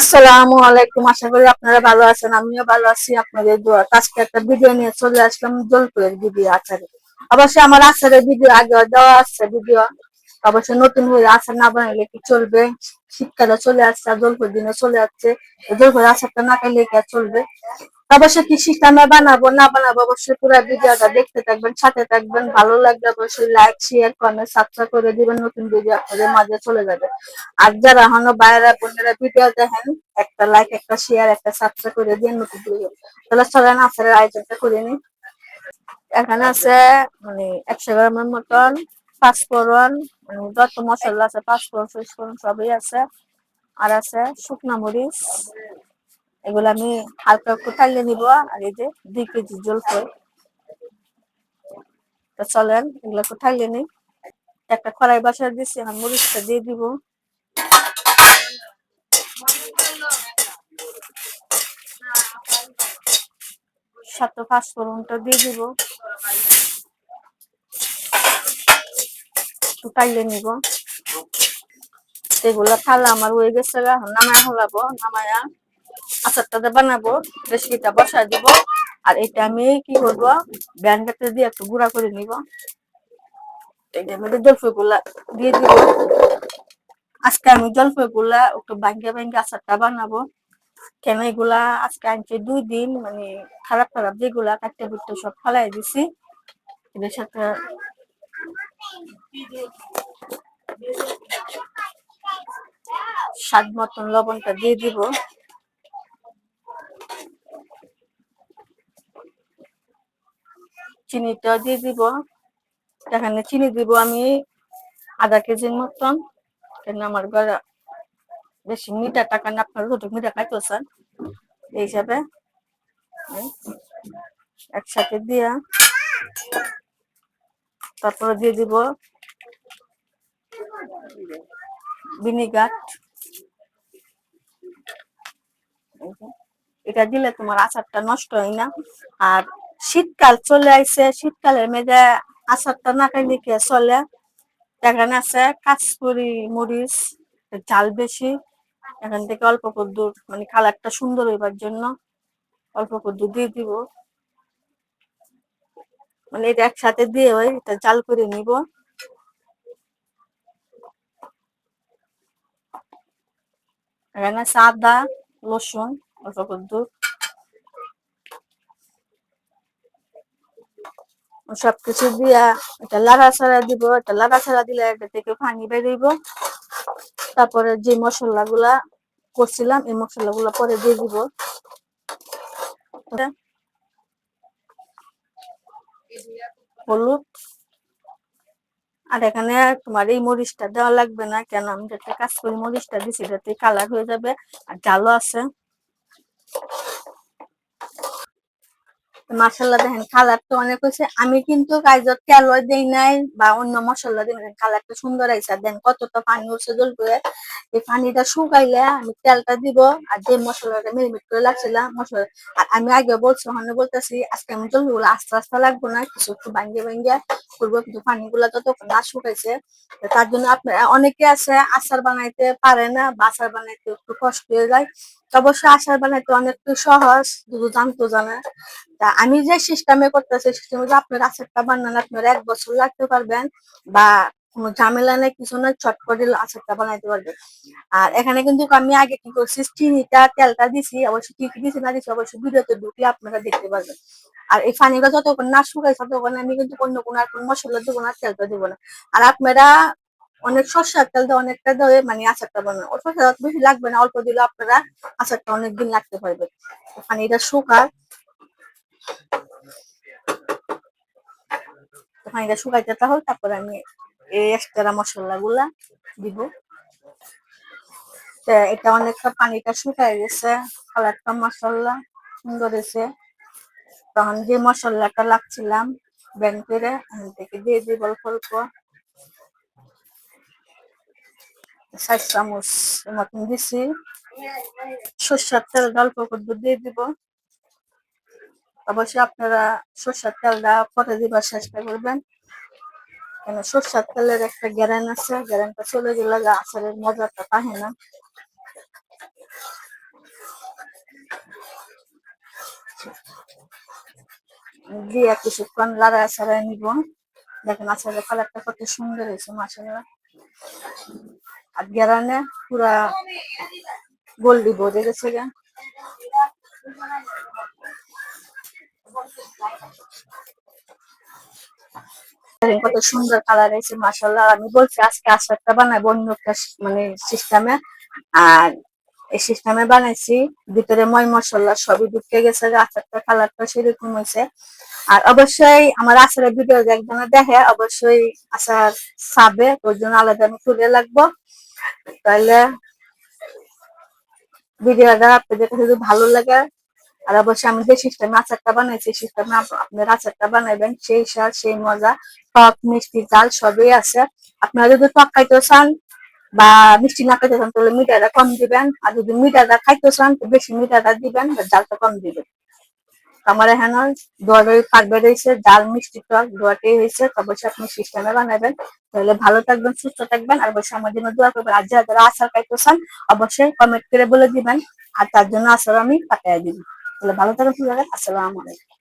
আসসালামু আলাইকুম, আশা করি আপনারা ভালো আছেন, আমিও ভালো আছি আপনাদের দোয়া আজকে একটা ভিডিও নিয়ে চলে আসলাম জলপুরের ভিডিও আচারে। অবশ্যই আমার আচারের ভিডিও আগে দেওয়া আছে ভিডিও অবশ্যই নতুন করে আচার না বানাইলে কি চলবে? শীতকালে চলে আসছে আর জলপুর দিনে চলে যাচ্ছে জলপুর আচারটা না খাইলে কি আর চলবে? অবশ্যই কি সিস্টেমে বানাবো, না বানাবো অবশ্যই পুরো ভিডিওটা দেখতে থাকবেন, সাথে থাকবেন। ভালো লাগবে অবশ্যই লাইক শেয়ার কমেন্ট সাবস্ক্রাইব করে দিবেন। নতুন ভিডিও আপনাদের মাঝে চলে যাবে। আর যারা এখনও বাইরে বোনেরা ভিডিও দেখেন, একটা লাইক একটা শেয়ার একটা সাবস্ক্রাইব করে দিন নতুন ভিডিও তাহলে চলেন আচারের আয়োজনটা করে নিন এখানে আছে মানে একশো গ্রামের মতন পাঁচফোড়ন যত মশলা আছে, পাঁচফোড়ন সুইচফোড়ন সবই আছে। আর আছে শুকনা মরিচ। এগুলো আমি হালকা একটু টাইলে নিব, আর এই যে দুই কেজি জল করে তো চলেন, এগুলো একটু টাইলে নিই। একটা কড়াই বাসায় দিচ্ছি এখন মরিচটা দিয়ে দিব। সাথে পাঁচফোড়নটা দিয়ে দিব। একটু টাইলে নিব। এগুলা থালা আমার হয়ে গেছে এখন নামায় হলাবো নামায়া আচারটা বানাবো, রেসিপিটা বসায় দিব। আর এটা আমি কি করব ব্যান্ডাতে দিয়ে একটু গুঁড়া করে নিব। জলফাই দিয়ে দিব। আজকে আমি জলফাই গুলা একটু ভাঙ্গে ভাঙ্গে আচারটা বানাবো। কেন এগুলা আজকে আনছে দুই দিন মানে খারাপ খারাপ যেগুলা কাটতে কুটতে সব ফালাই দিছি। এদের সাথে স্বাদ মতন লবণটা দিয়ে দিব। চিনিটা দিয়ে দিব। এখানে চিনি দিব আমি আধা কেজির মতন। কেন আমার ঘরে বেশি মিঠা টাকা না, আপনার যত মিঠা খাইতেছেন, এই হিসাবে একসাথে দিয়া তারপরে দিয়ে দিব এটা দিলে তোমার আচারটা নষ্ট হয় না। আর শীতকাল চলে আইছে, শীতকালের মেয়েদের আচারটা না খাইলে চলে? এখানে আছে কাঁচপুরি মরিচ, ঝাল বেশি। এখান থেকে অল্প কদ্দুর মানে কালারটা সুন্দর হইবার জন্য অল্প কদ্দুর দিয়ে দিব। মানে এটা একসাথে দিয়ে হয় এটা জাল করে নিব। আছে আদা রসুন অল্প কদ্দুর সবকিছু দিয়া এটা লাড়া ছাড়া দিব এটা লাড়া ছাড়া দিলে এটা থেকে পানি বেরিয়েব তারপরে যে মশলা গুলা করছিলাম এই মশলা গুলা পরে দিয়ে দিব হলুদ আর এখানে তোমার এই মরিচটা দেওয়া লাগবে না, কেন আমি যাতে কাজ করি মরিচটা দিছি যাতে কালার হয়ে যাবে, আর জালও আছে। মাসাল্লাহ দেখেন কালারটা অনেক হয়েছে। আমি কিন্তু কাজত তেলও দেই নাই বা অন্য মশলা দিই না কালারটা সুন্দর আইসা দেন কতটা পানি উঠছে জল করে, এই পানিটা শুকাইলে আমি তেলটা দিব আর যে মশলাটা মিলিমিট করে লাগছিলাম মশলা আর আমি আগে বলছি, ওখানে বলতেছি, আজকে আমি জলগুলো আস্তে আস্তে লাগবো না, কিছু একটু ভাঙ্গে ভাঙ্গে করব, কিন্তু পানিগুলো যতক্ষণ না শুকাইছে, তার জন্য আপনারা অনেকে আছে আচার বানাইতে পারে না বা আচার বানাইতে একটু কষ্ট হয়ে যায়। অবশ্যই আচার বানাইতে অনেকটা সহজ জানতো জানে। তা আমি যে সিস্টেমে করতেছি সিস্টেমে যে আপনার আচারটা বানান, আপনারা এক বছর লাগতে পারবেন বা কোনো ঝামেলা নেই, কিছু না চটপটে আচারটা বানাইতে পারবেন। আর এখানে কিন্তু আমি আগে কি করছি, চিনিটা, তেলটা দিছি অবশ্যই কি কি দিছি না দিছি অবশ্যই ভিডিওতে ঢুকলে আপনারা দেখতে পারবেন। আর এই পানিটা যতক্ষণ না শুকাই ততক্ষণ আমি কিন্তু অন্য কোনো আর কোনো মশলা দেবো না তেলটা দেবো না। আর আপনারা অনেক সর্ষার তেল দিয়ে অনেকটা দিয়ে মানে আচারটা বানান। ও সর্ষার বেশি লাগবে না, অল্প দিলে আপনারা আচারটা অনেকদিন লাগতে পারবে পানিটা শুকার পানিটা শুকাইতে তাহলে তারপরে আমি এই এক্সট্রা মশলা গুলা দিব এটা অনেকটা পানিটা শুকাই গেছে, কালারটা মশলা সুন্দর হয়েছে। তখন যে মশলাটা লাগছিলাম ব্যান্ড করে থেকে দিয়ে দিব অল্প অল্প। সাত চামচ মতন দিছি। সর্ষার তেল অল্প করে দিয়ে দিব। অবশ্যই আপনারা সর্ষার তেলটা পরে দিবার চেষ্টা করবেন। কেন সর্ষার তেলের একটা গ্যারেন আছে গ্যারেনটা চলে গেলে আচারের মজাটা পাহে না। দিয়ে কিছুক্ষণ লড়াই ছাড়াই নিব। দেখেন আচারের কালারটা কত সুন্দর হয়েছে মাছের আর গেরানে পুরা গোল্ডি বোঝে গেছে গা? কত সুন্দর কালার হয়েছে মাসাল্লাহ আমি বলছি, আজকে আচারটা বানাবো অন্য একটা মানে সিস্টেমে আর এই সিস্টেমে বানাইছি, ভিতরে ময় মশলা সবই ঢুকে গেছে আচারটা কালারটা সেরকম হয়েছে। আর অবশ্যই আমার আচারের ভিডিও একজনে দেখে, অবশ্যই আচার সাবে, ওর জন্য আলাদা আমি তুলে লাগবো তাহলে ভিডিওটা আপনাদের কাছে যদি ভালো লাগে, আর অবশ্যই আমি যে সিস্টেমে আচারটা বানাইছি সিস্টেমে আপনার আচারটা বানাইবেন, সেই স্বাদ, সেই মজা, টক, মিষ্টি জাল সবই আছে। আপনারা যদি টক খাইতে চান বা মিষ্টি না খাইতে চান, তাহলে মিঠাটা কম দিবেন। আর যদি মিঠাটা খাইতে চান, তো বেশি মিঠাটা দিবেন জালটা কম দিবেন। আমার এখানে দোয়ারে পাকবে রয়েছে ডাল, মিষ্টি, টক দোয়াটাই হয়েছে অবশ্যই আপনি সিস্টেমে বানাবেন। তাহলে ভালো থাকবেন, সুস্থ থাকবেন, আর অবশ্যই আমার জন্য দোয়া করবেন। আর যারা যারা আসার চান অবশ্যই কমেন্ট করে বলে দিবেন, আর তার জন্য আসার আমি পাঠিয়ে দিব। তাহলে ভালো থাকবেন, আসসালামু আলাইকুম।